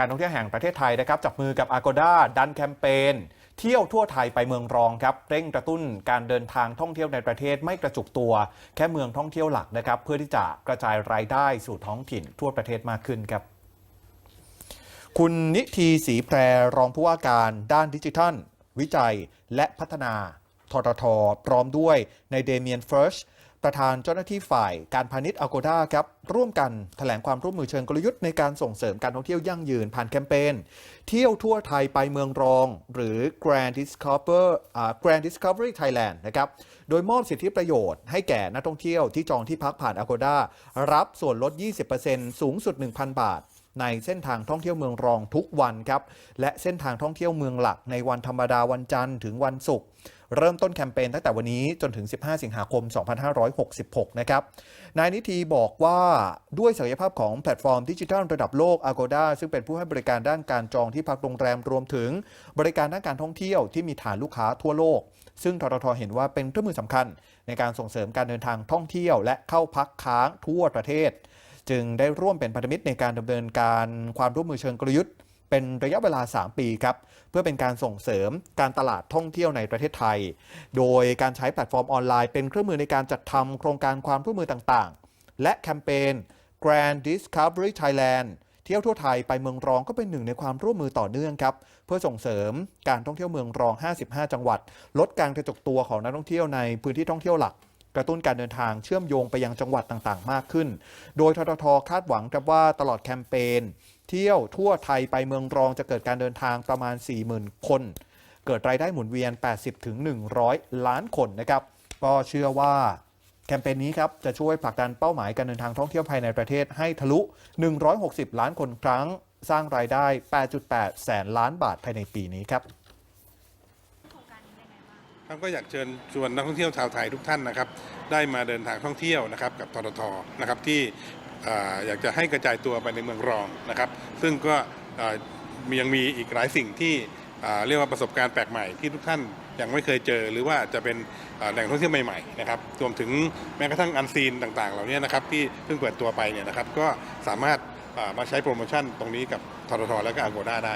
การท่องเที่ยวแห่งประเทศไทยนะครับจับมือกับ Agoda ดันแคมเปญเที่ยวทั่วไทยไปเมืองรองครับเร่งกระตุ้นการเดินทางท่องเที่ยวในประเทศไม่กระจุกตัว แค่เมืองท่องเที่ยวหลักนะครับเพื่อที่จะกระจายรายได้สู่ท้องถิ่นทั่วประเทศมากขึ้นครับคุณนิธีศรีแพรรองผู้ว่าการด้านดิจิทัล วิจัยและพัฒนาทททพร้อมด้วยในเดเมียนเฟิร์ช ประธานเจ้าหน้าที่ฝ่ายการพาณิชย์อ g o d a ครับร่วมกันแถลงความร่วมมือเชิงกลยุทธ์ในการส่งเสริมการท่องเที่ยวยั่งยืนผ่านแคมเปญเที่ยวทั่วไทยไปเมืองรอง หรือ Grand Discover อ่า Grand Discovery Thailand นะครับโดยมอบสิทธิประโยชน์ให้แก่นักท่องเที่ยวที่จองที่พักผ่าน Agoda รับส่วนลด 20%สูงสุด 1,000 บาท ในเส้นทางท่องเที่ยวเมืองรองทุกวันครับและเส้นทางท่องเที่ยวเมืองหลักในวันธรรมดาวันจันทร์ถึงวันศุกร์เริ่มต้นแคมเปญตั้งแต่วันนี้จนถึง 15 สิงหาคม 2566 นะครับ นายนิธีบอกว่าด้วยศักยภาพของแพลตฟอร์มดิจิทัลระดับโลก Agoda ซึ่งเป็นผู้ให้บริการด้านการจองที่พักโรงแรมรวมถึง บริการด้านการท่องเที่ยวที่มีฐานลูกค้าทั่วโลก ซึ่งทททเห็นว่าเป็นเครื่องมือสำคัญ ในการส่งเสริมการเดินทางท่องเที่ยว และเข้าพักค้างทั่วประเทศ จึงได้ร่วมเป็นพันธมิตรในการดำเนินการความร่วมมือเชิงกลยุทธ์ เป็นระยะเวลา 3 ปีครับ เพื่อเป็นการส่งเสริมการตลาดท่องเที่ยวในประเทศไทย โดยการใช้แพลตฟอร์มออนไลน์เป็นเครื่องมือในการจัดทำโครงการความร่วมมือต่างๆ และแคมเปญ Grand Discovery Thailand เที่ยวทั่วไทยไปเมืองรองก็เป็นหนึ่งในความร่วมมือต่อเนื่องครับ เพื่อส่งเสริมการท่องเที่ยวเมืองรอง 55 จังหวัด ลดการกระจุกตัวของนักท่องเที่ยวในพื้นที่ท่องเที่ยวหลัก กระตุ้นการเดินทางเชื่อมโยงไปยังจังหวัดต่างๆ มากขึ้น โดยทททคาดหวังครับว่าตลอดแคมเปญเที่ยวทั่วไทยไปเมืองรองจะเกิดการเดินทางประมาณ 40,000 คน เกิดรายได้หมุนเวียน 80-100 ล้านคนนะครับก็เชื่อว่าแคมเปญนี้ครับจะช่วยผลักดันเป้าหมายการเดินทางท่องเที่ยวภายในประเทศให้ทะลุ 160 ล้านคนครั้ง สร้างรายได้ 8.8 แสนล้านบาทภายในปีนี้ครับ ครับก็อยากเชิญชวนนักท่องเที่ยวชาวไทยทุกท่านนะครับ ได้มาเดินทางท่องเที่ยวนะครับกับทททนะครับที่อยากจะให้กระจายตัวไปในเมืองรองนะครับ ซึ่งก็ยังมีอีกหลายสิ่งที่เรียกว่าประสบการณ์แปลกใหม่ที่ทุกท่านยังไม่เคยเจอ หรือว่าจะเป็นแหล่งท่องเที่ยวใหม่ๆนะครับรวมถึงแม้กระทั่งอันซีนต่างๆ เหล่านี้นะครับที่เพิ่งเปิดตัวไปเนี่ยนะครับก็สามารถมาใช้โปรโมชั่นตรงนี้กับทททและก็อโกด้าได้